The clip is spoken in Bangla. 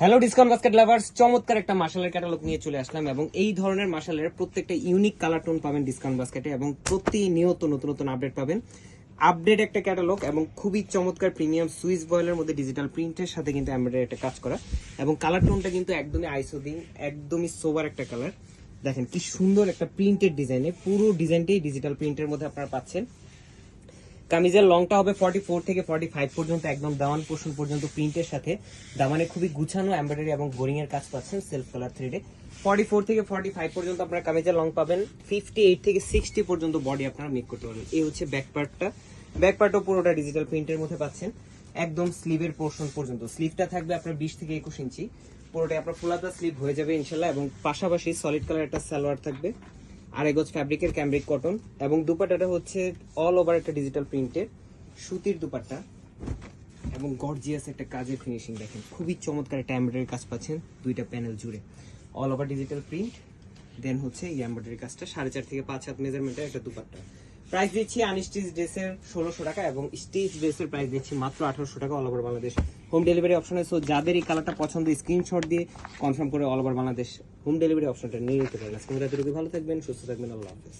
হ্যালো ডিসকাউন্ট বাস্কেট লাভার্স চমৎকার একটা মার্শালের ক্যাটালগ নিয়ে চলে আসলাম এবং এই ধরনের মার্শালের প্রত্যেকটা ইউনিক কালার টোন পাবেন ডিসকাউন্ট বাস্কেটে এবং প্রতিনিয়ত নতুন নতুন আপডেট পাবেন। আপডেট একটা ক্যাটালগ এবং খুবই চমৎকার প্রিমিয়াম সুইস বয়েলের মধ্যে ডিজিটাল প্রিন্টের সাথে কিন্তু এমব্রয়ডারি একটা কাজ করা। এবং কালার টোনটা কিন্তু একদমই আইসোদিং একদমই সোবার একটা কালার দেখেন কি সুন্দর একটা প্রিন্টেড ডিজাইনে পুরো ডিজাইনটাই ডিজিটাল প্রিন্টের মধ্যে আপনারা পাচ্ছেন। কামিজের লংটা হবে ফর্টি ফোর থেকে ফর্টি ফাইভ পর্যন্ত, একদম দামান পোর্শন পর্যন্ত প্রিন্টের সাথে। দামানে খুবই গুছানো এমব্রয়ডারি এবং বোরিং এর কাজ পাচ্ছেন সেলফ কালার থ্রিডে ফর্টি ফোর থেকে ফর্টি ফাইভ পর্যন্ত আপনার কামিজের লং পাবেন ফিফটি এইট থেকে সিক্সটি পর্যন্ত বডি আপনারা মেক করতে পারবেন। এই হচ্ছে ব্যাক পার্টটা ব্যাক পার্টও পুরোটা ডিজিটাল প্রিন্টের মধ্যে পাচ্ছেন, একদম স্লিভের পোর্শন পর্যন্ত। স্লিভটা থাকবে আপনার বিশ থেকে একুশ ইঞ্চি। পুরোটাই আপনার ফুলাতা স্লিভ হয়ে যাবে ইনশাল্লাহ, এবং পাশাপাশি সলিড কালার একটা সালোয়ার থাকবে। আর এগোজ ফ্যাব্রিকের ক্যামব্রিক কটন এবং দুপাট্টাটা হচ্ছে অল ওভার একটা ডিজিটাল প্রিন্টের সুতির দুপাট্টা এবং গর্জিয়াস একটা কাজের ফিনিশিং দেখেন। খুবই চমৎকার একটা এমব্রয়ডারি কাজ পাচ্ছেন দুইটা প্যানেল জুড়ে। All over digital print then হচ্ছে এই এমব্রয়ডারি কাজটা সাড়ে চার থেকে পাঁচ হাত মেজারমেন্টের একটা দুপাট্টা। প্রাইস দিচ্ছি আনস্টিচ ড্রেসের ষোলোশো টাকা এবং স্টিচ ড্রেসের প্রাইস দিচ্ছি মাত্র আঠারোশো টাকা all over Bangladesh. Home delivery অপশনে সো যাদের এই কালারটা পছন্দ স্ক্রিনশট দিয়ে কনফার্ম করে all over Bangladesh home delivery অপশনটা নিয়ে নিতে পারেন। আজকে রাতে ভালো থাকবেন, সুস্থ থাকবেন, আল্লাহ হাফেজ।